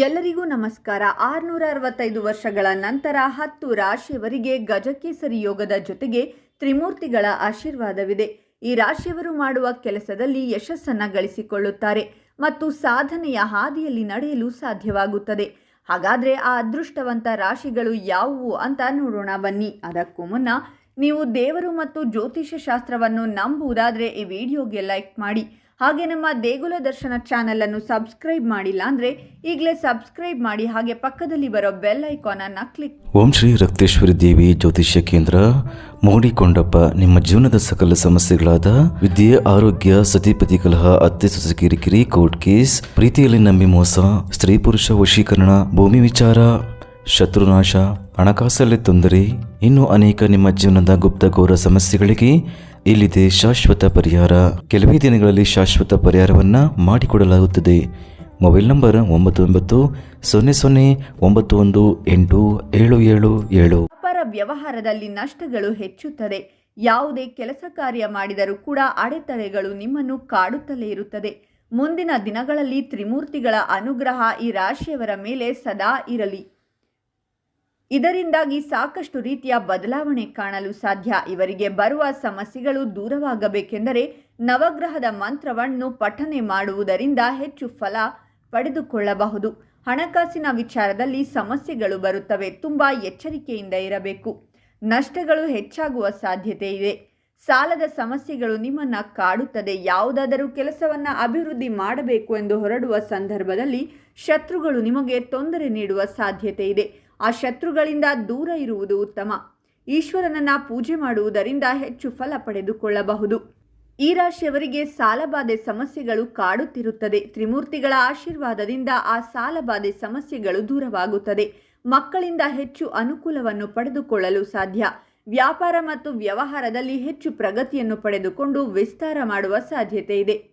ಎಲ್ಲರಿಗೂ ನಮಸ್ಕಾರ. ಆರುನೂರ ಅರವತ್ತೈದು ವರ್ಷಗಳ ನಂತರ ಹತ್ತು ರಾಶಿಯವರಿಗೆ ಗಜಕೇಸರಿ ಯೋಗದ ಜೊತೆಗೆ ತ್ರಿಮೂರ್ತಿಗಳ ಆಶೀರ್ವಾದವಿದೆ. ಈ ರಾಶಿಯವರು ಮಾಡುವ ಕೆಲಸದಲ್ಲಿ ಯಶಸ್ಸನ್ನು ಗಳಿಸಿಕೊಳ್ಳುತ್ತಾರೆ ಮತ್ತು ಸಾಧನೆಯ ಹಾದಿಯಲ್ಲಿ ನಡೆಯಲು ಸಾಧ್ಯವಾಗುತ್ತದೆ. ಹಾಗಾದರೆ ಆ ಅದೃಷ್ಟವಂತ ರಾಶಿಗಳು ಯಾವುವು ಅಂತ ನೋಡೋಣ ಬನ್ನಿ. ಅದಕ್ಕೂ ಮುನ್ನ ನೀವು ದೇವರು ಮತ್ತು ಜ್ಯೋತಿಷ್ಯ ಶಾಸ್ತ್ರವನ್ನು ನಂಬುವುದಾದರೆ ಈ ವಿಡಿಯೋಗೆ ಲೈಕ್ ಮಾಡಿ. ಹಾಗೆ ನಮ್ಮ ದೇಗುಲ ದರ್ಶನ ಚಾನಲನ್ನು ಸಬ್ಸ್ಕ್ರೈಬ್ ಮಾಡಿಲ್ಲ ಅಂದರೆ ಈಗಲೇ ಸಬ್ಸ್ಕ್ರೈಬ್ ಮಾಡಿ. ಹಾಗೆ ಪಕ್ಕದಲ್ಲಿ ಬರೋ ಬೆಲ್ ಐಕಾನನ್ನು ಕ್ಲಿಕ್ ಓಂ ಶ್ರೀ ರಕ್ತೇಶ್ವರಿ ದೇವಿ ಜ್ಯೋತಿಷ್ಯ ಕೇಂದ್ರ ಮೋಡಿಕೊಂಡಪ್ಪ ನಿಮ್ಮ ಜೀವನದ ಸಕಲ ಸಮಸ್ಯೆಗಳಾದ ವಿದ್ಯೆ, ಆರೋಗ್ಯ ಸತಿಪತಿ ಕಲಹ, ಅತ್ತೆ, ಸೊಸೆ, ಕಿರಿಕಿರಿ ಕೋರ್ಟ್ ಕೇಸ್ ಪ್ರೀತಿಯಲ್ಲಿ ನಂಬಿ ಮೋಸ, ಸ್ತ್ರೀ ಪುರುಷ ವಶೀಕರಣ, ಭೂಮಿ ವಿಚಾರ, ಶತ್ರುನಾಶ. ಹಣಕಾಸಲ್ಲಿ ತೊಂದರೆ, ಇನ್ನು ಅನೇಕ ನಿಮ್ಮ ಜೀವನದ ಗುಪ್ತ ಘೋರ ಸಮಸ್ಯೆಗಳಿಗೆ ಇಲ್ಲಿದೆ ಶಾಶ್ವತ ಪರಿಹಾರ. ಕೆಲವೇ ದಿನಗಳಲ್ಲಿ ಶಾಶ್ವತ ಪರಿಹಾರವನ್ನ ಮಾಡಿಕೊಡಲಾಗುತ್ತದೆ. ಮೊಬೈಲ್ ನಂಬರ್ ಒಂಬತ್ತು ಒಂಬತ್ತು ಸೊನ್ನೆ ಸೊನ್ನೆ ಒಂಬತ್ತು ಒಂದು ಎಂಟು, ಏಳು ಏಳು ಏಳು. ಅಪರ ವ್ಯವಹಾರದಲ್ಲಿ ನಷ್ಟಗಳು ಹೆಚ್ಚುತ್ತದೆ. ಯಾವುದೇ ಕೆಲಸ ಕಾರ್ಯ ಮಾಡಿದರೂ ಕೂಡ ಅಡೆತಡೆಗಳು ನಿಮ್ಮನ್ನು ಕಾಡುತ್ತಲೇ ಇರುತ್ತದೆ. ಮುಂದಿನ ದಿನಗಳಲ್ಲಿ ತ್ರಿಮೂರ್ತಿಗಳ ಅನುಗ್ರಹ ಈ ರಾಶಿಯವರ ಮೇಲೆ ಸದಾ ಇರಲಿ. ಇದರಿಂದಾಗಿ ಸಾಕಷ್ಟು ರೀತಿಯ ಬದಲಾವಣೆ ಕಾಣಲು ಸಾಧ್ಯ. ಇವರಿಗೆ ಬರುವ ಸಮಸ್ಯೆಗಳು ದೂರವಾಗಬೇಕೆಂದರೆ ನವಗ್ರಹದ ಮಂತ್ರವನ್ನು ಪಠನೆ ಮಾಡುವುದರಿಂದ ಹೆಚ್ಚು ಫಲ ಪಡೆದುಕೊಳ್ಳಬಹುದು. ಹಣಕಾಸಿನ ವಿಚಾರದಲ್ಲಿ ಸಮಸ್ಯೆಗಳು ಬರುತ್ತವೆ, ತುಂಬ ಎಚ್ಚರಿಕೆಯಿಂದ ಇರಬೇಕು. ನಷ್ಟಗಳು ಹೆಚ್ಚಾಗುವ ಸಾಧ್ಯತೆ ಇದೆ. ಸಾಲದ ಸಮಸ್ಯೆಗಳು ನಿಮ್ಮನ್ನು ಕಾಡುತ್ತದೆ. ಯಾವುದಾದರೂ ಕೆಲಸವನ್ನು ಅಭಿವೃದ್ಧಿ ಮಾಡಬೇಕು ಎಂದು ಹೊರಡುವ ಸಂದರ್ಭದಲ್ಲಿ ಶತ್ರುಗಳು ನಿಮಗೆ ತೊಂದರೆ ನೀಡುವ ಸಾಧ್ಯತೆ ಇದೆ. ಆ ಶತ್ರುಗಳಿಂದ ದೂರ ಇರುವುದು ಉತ್ತಮ. ಈಶ್ವರನನ್ನ ಪೂಜೆ ಮಾಡುವುದರಿಂದ ಹೆಚ್ಚು ಫಲ ಪಡೆದುಕೊಳ್ಳಬಹುದು. ಈ ರಾಶಿಯವರಿಗೆ ಸಾಲಬಾಧೆ ಸಮಸ್ಯೆಗಳು ಕಾಡುತ್ತಿರುತ್ತದೆ. ತ್ರಿಮೂರ್ತಿಗಳ ಆಶೀರ್ವಾದದಿಂದ ಆ ಸಾಲಬಾಧೆ ಸಮಸ್ಯೆಗಳು ದೂರವಾಗುತ್ತದೆ. ಮಕ್ಕಳಿಂದ ಹೆಚ್ಚು ಅನುಕೂಲವನ್ನು ಪಡೆದುಕೊಳ್ಳಲು ಸಾಧ್ಯ. ವ್ಯಾಪಾರ ಮತ್ತು ವ್ಯವಹಾರದಲ್ಲಿ ಹೆಚ್ಚು ಪ್ರಗತಿಯನ್ನು ಪಡೆದುಕೊಂಡು ವಿಸ್ತಾರ ಮಾಡುವ ಸಾಧ್ಯತೆ ಇದೆ.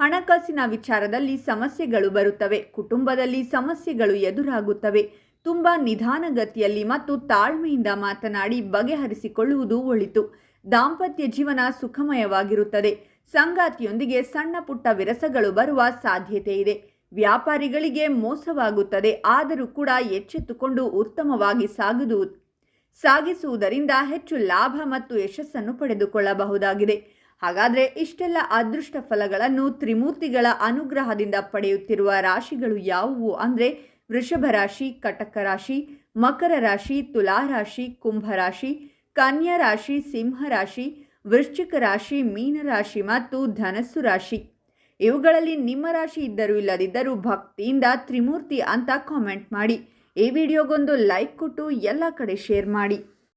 ಹಣಕಾಸಿನ ವಿಚಾರದಲ್ಲಿ ಸಮಸ್ಯೆಗಳು ಬರುತ್ತವೆ. ಕುಟುಂಬದಲ್ಲಿ ಸಮಸ್ಯೆಗಳು ಎದುರಾಗುತ್ತವೆ. ತುಂಬ ನಿಧಾನಗತಿಯಲ್ಲಿ ಮತ್ತು ತಾಳ್ಮೆಯಿಂದ ಮಾತನಾಡಿ ಬಗೆಹರಿಸಿಕೊಳ್ಳುವುದು ಒಳಿತು. ದಾಂಪತ್ಯ ಜೀವನ ಸುಖಮಯವಾಗಿರುತ್ತದೆ. ಸಂಗಾತಿಯೊಂದಿಗೆ ಸಣ್ಣ ಪುಟ್ಟ ವಿರಸಗಳು ಬರುವ ಸಾಧ್ಯತೆ ಇದೆ. ವ್ಯಾಪಾರಿಗಳಿಗೆ ಮೋಸವಾಗುತ್ತದೆ. ಆದರೂ ಕೂಡ ಎಚ್ಚೆತ್ತುಕೊಂಡು ಉತ್ತಮವಾಗಿ ಸಾಗುದು, ಸಾಗಿಸುವುದರಿಂದ ಹೆಚ್ಚು ಲಾಭ ಮತ್ತು ಯಶಸ್ಸನ್ನು ಪಡೆದುಕೊಳ್ಳಬಹುದಾಗಿದೆ. ಹಾಗಾದರೆ ಇಷ್ಟೆಲ್ಲ ಅದೃಷ್ಟ ಫಲಗಳನ್ನು ತ್ರಿಮೂರ್ತಿಗಳ ಅನುಗ್ರಹದಿಂದ ಪಡೆಯುತ್ತಿರುವ ರಾಶಿಗಳು ಯಾವುವು? ಅಂದರೆ ವೃಷಭ ರಾಶಿ, ಕಟಕ ರಾಶಿ, ಮಕರ ರಾಶಿ, ತುಲಾ ರಾಶಿ, ಕುಂಭ ರಾಶಿ, ಕನ್ಯಾ ರಾಶಿ, ಸಿಂಹ ರಾಶಿ, ವೃಶ್ಚಿಕ ರಾಶಿ ಮೀನರಾಶಿ ಮತ್ತು ಧನಸ್ಸು ರಾಶಿ. ಇವುಗಳಲ್ಲಿ ನಿಮ್ಮ ರಾಶಿ ಇದ್ದರೂ ಇಲ್ಲದಿದ್ದರೂ ಭಕ್ತಿಯಿಂದ ತ್ರಿಮೂರ್ತಿ ಅಂತ ಕಾಮೆಂಟ್ ಮಾಡಿ. ಈ ವಿಡಿಯೋಗೊಂದು ಲೈಕ್ ಕೊಟ್ಟು ಎಲ್ಲ ಕಡೆ ಶೇರ್ ಮಾಡಿ.